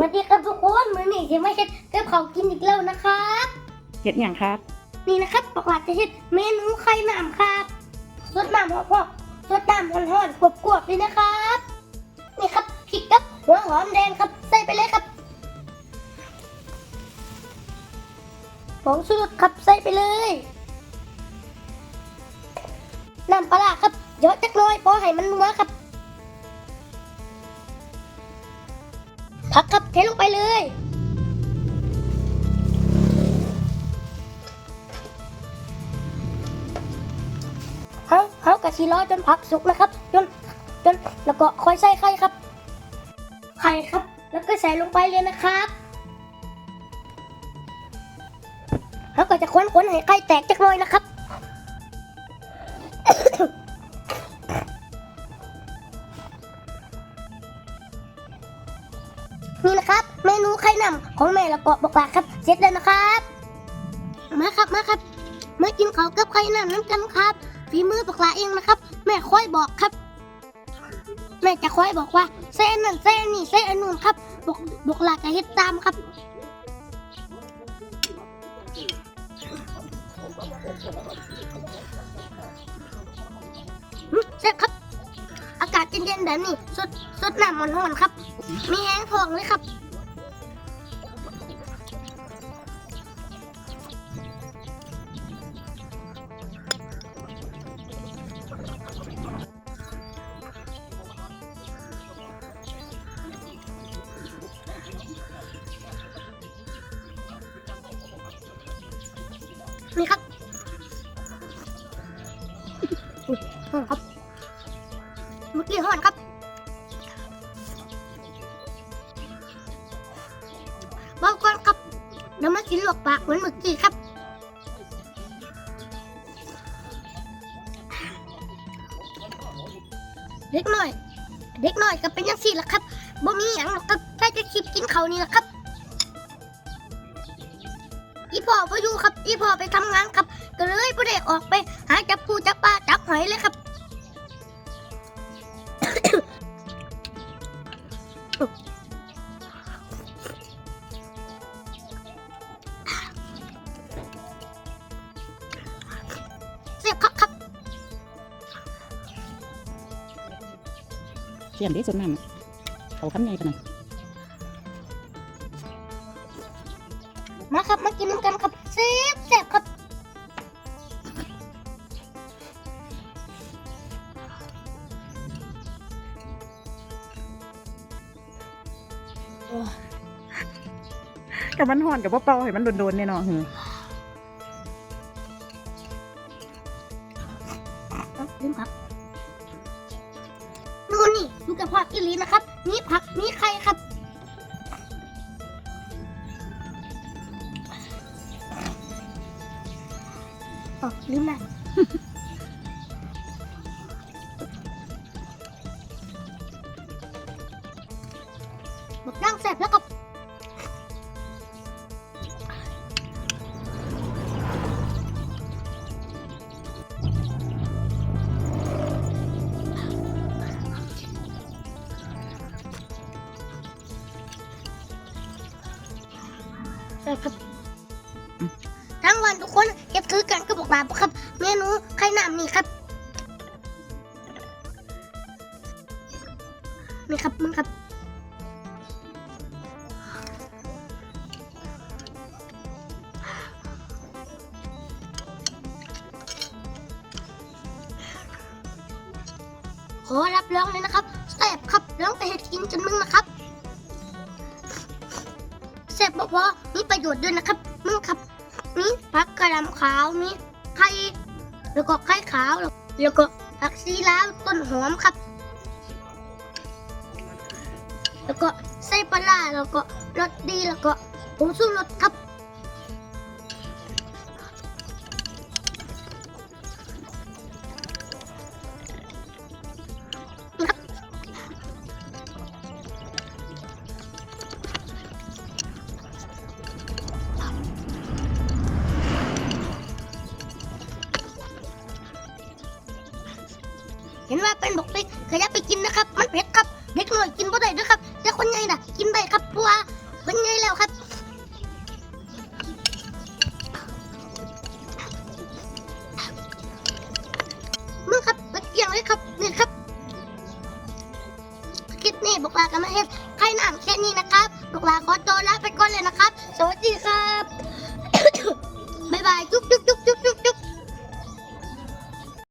วัสดีครับทุกคนมือนี่จะไม่เช็ดเก็บของกินอีกแล้วนะครับเห็ดอย่างครับ นี่นะครับปกติจะเช็ดเมนูไข่น้ำครับสดน้ำหอมๆสดน้ำร้อนๆกรวบๆเลยนะครับ นี่ครับพริกกับหัวหอมแดงครับใส่ไปเลยครับผงชูรสครับใส่ไปเลยน้ำปลาร้าครับเยอะจักหน่อยพอให้มันนัวครับ ผักครับเทลงไปเลยเฮาเฮากะสิรอจนผักสุกนะครับ จนจนแล้วก็ค่อยใส่ไข่ครับ ไข่ครับ แล้วก็ใส่ลงไปเลยนะครับเฮาก็จะค้นๆให้ไข่แตกจักหน่อยนะครับ เมนูไข่นำของแม่ละกาะบอกว่าครับเสร็จแล้วนะครับ มาครับมาครับมากินข้าวกับไข่นำน้ำกันครับฝีมือบอกลาเองนะครับ แม่ค่อยบอกครับ แม่จะค่อยบอกว่าเส้นนั่นเส้นนี่เส้นอันนู้นครับบอกบอกลาจะเฮ็ดตามครับเสร็จครับ อากาศเย็นๆแบบนี้สดสดหน้ำมันร้อนๆครับ มีแห้งทองเลยครับ ครับมื่อกี้ห่อนครับบอกก่อนครับเดี๋ยวมากินหลวกปากเหมือนเมื่อกี้ครับเด็กหน่อย เด็กหน่อยก็เป็นยังสี่ละครับบ่มีอย่างหรอกครับแค่จะคลิปกินเขานี่ละครับ อีพ่อพออยู่ครับ อีพ่อไปทำงานครับ ก็เลยไม่ได้ออกไป หาจับปูจับปลาจับหอยเลยครับ เสียมที่สุดน้ำเขาคำใหญ่ปะนะมาครับมากินน้ำกันครับเสียบเสียบครับกับมันห่อนกับว่าเป่าให้มันโดนๆแน่นอนหือ เฉพาะอิลีนะครับ นี่ผักนี่ไข่ครับอ๋อลืมนะ ใช่ครับ ทั้งวันทุกคนเก็บถือกันก็บอกลาครับ เมนูไข่น้ำนี่ครับนี่ครับมึงครับขอรับรองเลยนะครับแซ่บครับร้อง แซ่บบ่พอมีประโยชน์ด้วยนะครับมึงครับมีผักกระดำขาวมีไข่แล้วก็ไข่ขาวแล้วก็ผักซีลาวต้นหอมครับ แล้วก็ไส้ปลาร้าแล้วก็รสดีแล้วก็ผงชูรสครับ ห็นว่าเป็นบอกเล็กขยับไปกินนะครับ มันเผ็ดครับเล็กหน่อยกินบ่ได้ด้วยครับ แต่คนใหญ่น่ะ กินได้ครับปัวคนใหญ่แล้วครับมึงครับเกลี้ยงเลยครับนี่ครับคิดนี่บอกลากันมาเห็ดใครน้ำแค่นี้นะครับบอกลาขอตัวลาไปก่อนเลยนะครับ สวัสดีครับ บ๊ายบายจุ๊บจุ๊บจุ๊บ